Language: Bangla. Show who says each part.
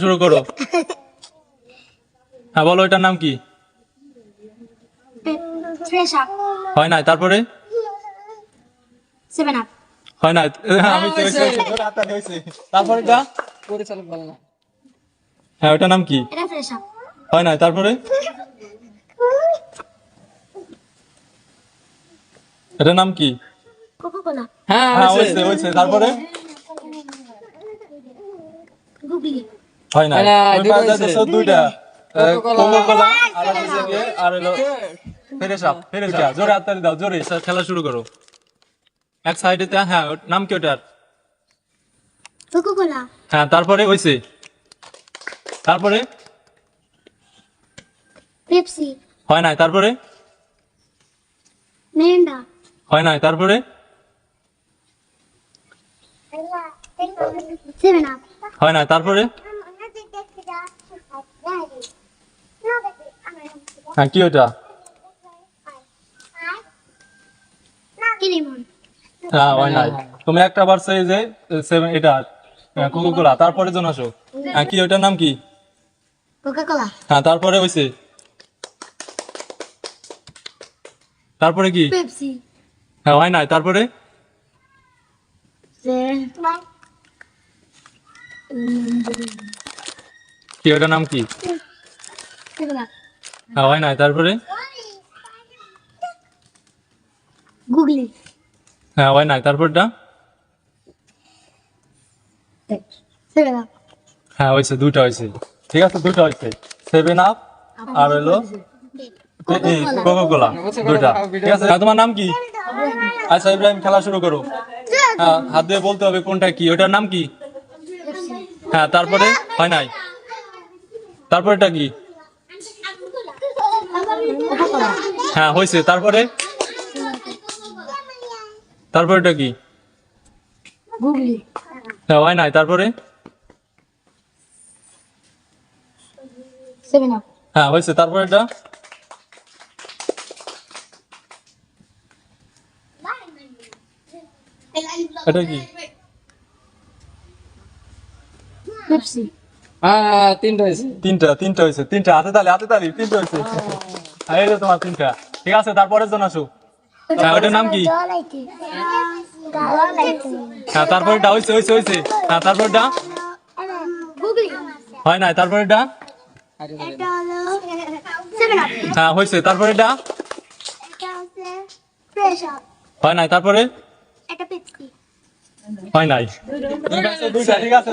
Speaker 1: শুরু করো। হ্যাঁ বলো এটার নাম কি? হয় নাই তারপরে? হয় নাই আমি তারপরে এটা
Speaker 2: পরিচালক বলে না।
Speaker 1: হ্যাঁ ওটার নাম কি?
Speaker 3: এটা ফ্রেশ আপ
Speaker 1: হয় নাই তারপরে? এটার নাম কি?
Speaker 2: হ্যাঁ
Speaker 1: হ্যাঁ তারপরে?
Speaker 3: গুগলি
Speaker 1: হয় নাই?
Speaker 2: হ্যাঁ,
Speaker 1: তুমি
Speaker 2: দুইটা
Speaker 1: পাঁচ
Speaker 2: হয়েছে।
Speaker 1: দুইটা। কোকো কোলা আর হলো জোরে হাততালি দাও জোরে খেলা শুরু করো। এক সাইডে হ্যাঁ নাম কি ওটার?
Speaker 3: কোকো কোলা
Speaker 1: হ্যাঁ তারপরে হয়েছে তারপরে?
Speaker 3: পেপসি
Speaker 1: হয় নাই তারপরে?
Speaker 3: মেরিন্ডা
Speaker 1: হয় নাই তারপরে? হয় নাই তারপরে? হ্যাঁ কি ওটা? হ্যাঁ হয় নাই তুমি একটা বার সেই যে সেভেন এটা কোকো কোলা তারপরে জন আসো। হ্যাঁ কি ওটার নাম কি?
Speaker 3: কোকা কোলা
Speaker 1: হ্যাঁ তারপরে হয়েছে তারপরে কি?
Speaker 3: পেপসি
Speaker 1: হ্যাঁ হয় নাই তারপরে? কি ওটার নাম কি? হয় নাই তারপরে?
Speaker 3: গুগলি।
Speaker 1: নাই তারপরটা? হ্যাঁ হয়েছে দুটো হয়েছে। ঠিক আছে দুটো হয়েছে। সেভেন আপ আর হলো কোকো কোলা দুইটা ঠিক আছে তোমার নাম কি? আচ্ছা ইব্রাহিম খেলা শুরু করো। হ্যাঁ হাত দিয়ে বলতে হবে কোনটা কি ওটার নাম কি? হ্যাঁ তারপরে? হয় নাই। তারপরেটা কি? হ্যাঁ হয়েছে। তারপরে? তারপরেটা কি?
Speaker 3: গুগলি।
Speaker 1: হ্যাঁ হয় নাই। তারপরে?
Speaker 3: Seven up.
Speaker 1: হ্যাঁ হয়েছে। তারপরেটা? এটা কি?
Speaker 3: পেপসি।
Speaker 2: হ্যাঁ তিনটা হয়েছে।
Speaker 1: তিনটা তিনটা হয়েছে। তিনটা। হাতে তালি হাতে তালি। তিনটা হয়েছে। হ্যাঁ, এই তোমার তিনটা। ঠিক আছে তারপরের জন আসো হ্যাঁ ওটার নাম কি? হ্যাঁ তারপরেটা হয়েছে হয়েছে হয়েছে হ্যাঁ তারপরটা
Speaker 3: গুগলি।
Speaker 1: হয় নাই
Speaker 2: আরে।
Speaker 3: এটা হলো সেভেন
Speaker 1: হ্যাঁ হয়েছে
Speaker 3: এটা ফ্রেশ আপ।
Speaker 1: হয় নাই তারপরে? হয় নাই। ঠিক আছে ঠিক আছে